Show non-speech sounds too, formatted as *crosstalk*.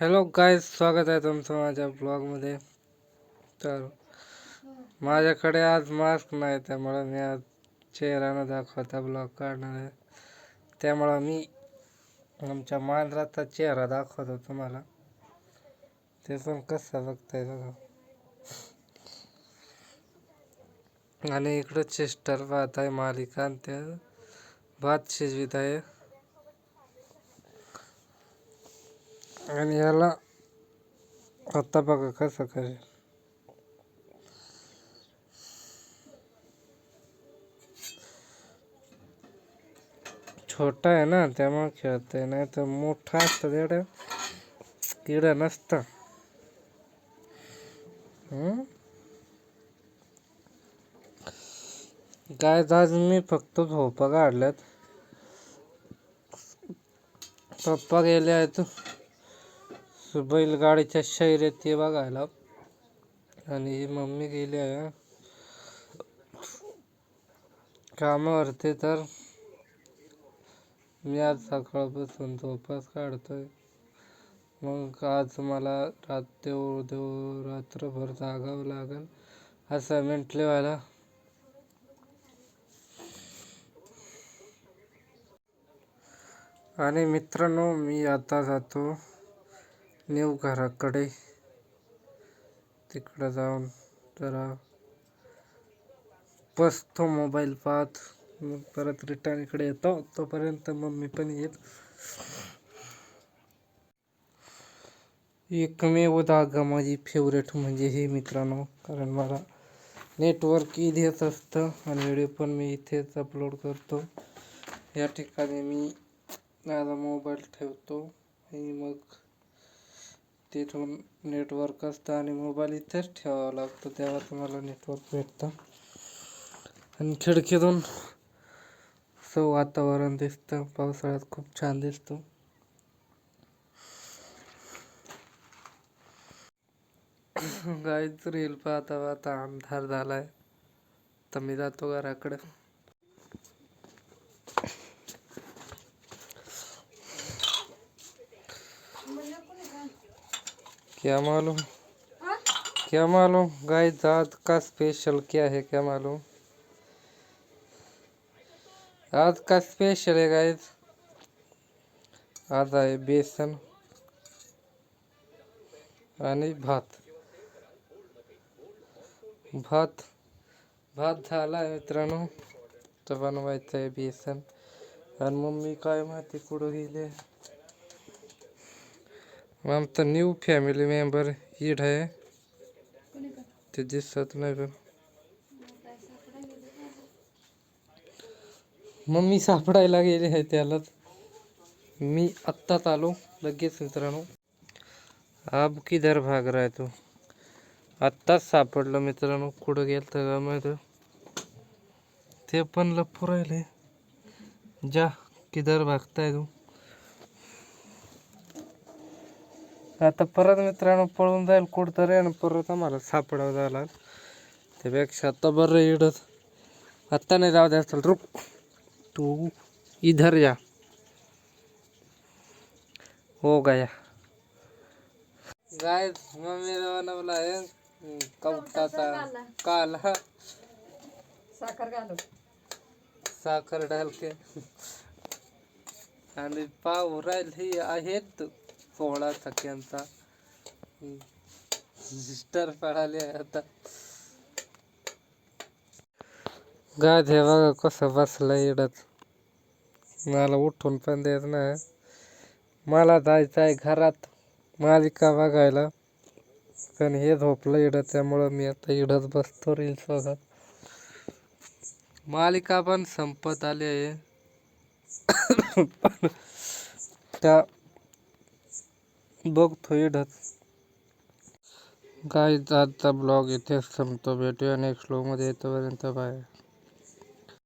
Hello काय स्वागत आहे तुमचं माझ्या ब्लॉगमध्ये तर माझ्याकडे आज मास्क नाही त्यामुळं मी आज चेहरा न दाखवता ब्लॉग काढणार आहे. त्यामुळं मी आमच्या मांजराचा चेहरा दाखवतो तुम्हाला. ते पण कसं बघताय बघा. आणि इकडं चेस्टर भात आहे मालिका आणि त्या भात शिजवित आहे. आणि याला आता बघा कसं करेल छोटा आहे ना त्यामुळे खेळते नाही तर मोठा असतं तेवढ्या किडं नसतं. हम्म? काय आज मी फक्त झोपा काढल्यात. पप्पा गेले आहेत. बैलगाडीच्या शर्यती बघायला. आणि मम्मी गेली आहे. कामावरती तर मी आज सकाळपासून झोपाच काढतोय. मग आज मला रात देऊ देऊ रात्रभर जागावं लागेल असाइनमेंट लिवायला आणि मित्रांनो मी आता जातो. नेऊ घराकडे. तिकडं जाऊन जरा बसतो मोबाईल पाहत. मग परत रिटर्न इकडे येतो. तोपर्यंत मम्मी पण येईल. एकमेव जागा माझी फेवरेट म्हणजे हे मित्रांनो. कारण मला नेटवर्क इथेच असतं आणि व्हिडिओ पण मी इथेच अपलोड करतो. या ठिकाणी मी माझा मोबाईल ठेवतो. आणि मग तिथून नेटवर्क असतं आणि मोबाईल इथेच ठेवावा लागतो. तेव्हा तुम्हाला नेटवर्क भेटतं. आणि खिडकीतून असं वातावरण दिसतं. पावसाळ्यात खूप छान दिसतं. गाईच रील पाहता पाहता अंधार आहे तर मी जातो घराकडे. क्या मालूम? क्या मालूम? गाइस आज का स्पेशल क्या है क्या मालूम? आज का स्पेशल है गाइस। आज आहे बेसन आणि भात। भात भात झाला आहे मित्रांनो। तर बनवायचं आहे बेसन। आणि मम्मी काय माहिती कुठं गेले आमचा न्यू फॅमिली मेंबर ईड आहे ते दिसत नाही पण मम्मी सापडायला गेले आहे त्याला मी आत्ताच आलो लगेच मित्रांनो अब किधर भाग रहा है आत्ताच सापडलं मित्रांनो कुठं गेलं तर का ते पण लपू राहिले जा किधर भागताय तू आता परत मित्रांनो पळून जाईल कुठतरी आणि परत आम्हाला सापडावं झाला त्यापेक्षा आता बरं इडत आत्ता नाही जाऊ द्या चल रुक. तू इधर जा हो गया. गाय मम्मी बनवला आहे. कवटाचा काला. साखर घालू. साखर डाल के आणि पाव राहिले आहेत. सोळा टक्क्यांचा सिस्टर पळाली आहे आता. गा हे बघा कसं बसलं इडत. मला उठून पण देत नाही. मला जायचं आहे घरात. मालिका बघायला. पण हे झोपलं इडत त्यामुळं मी आता इडत बसतो रील्स बघा मालिका पण संपत आली आहे. *coughs* पण त्या बघतो इडत काय आजचा ब्लॉग इथेच संपतो भेटूया नेक्स्ट ब्लॉगमध्ये येतोपर्यंत बाय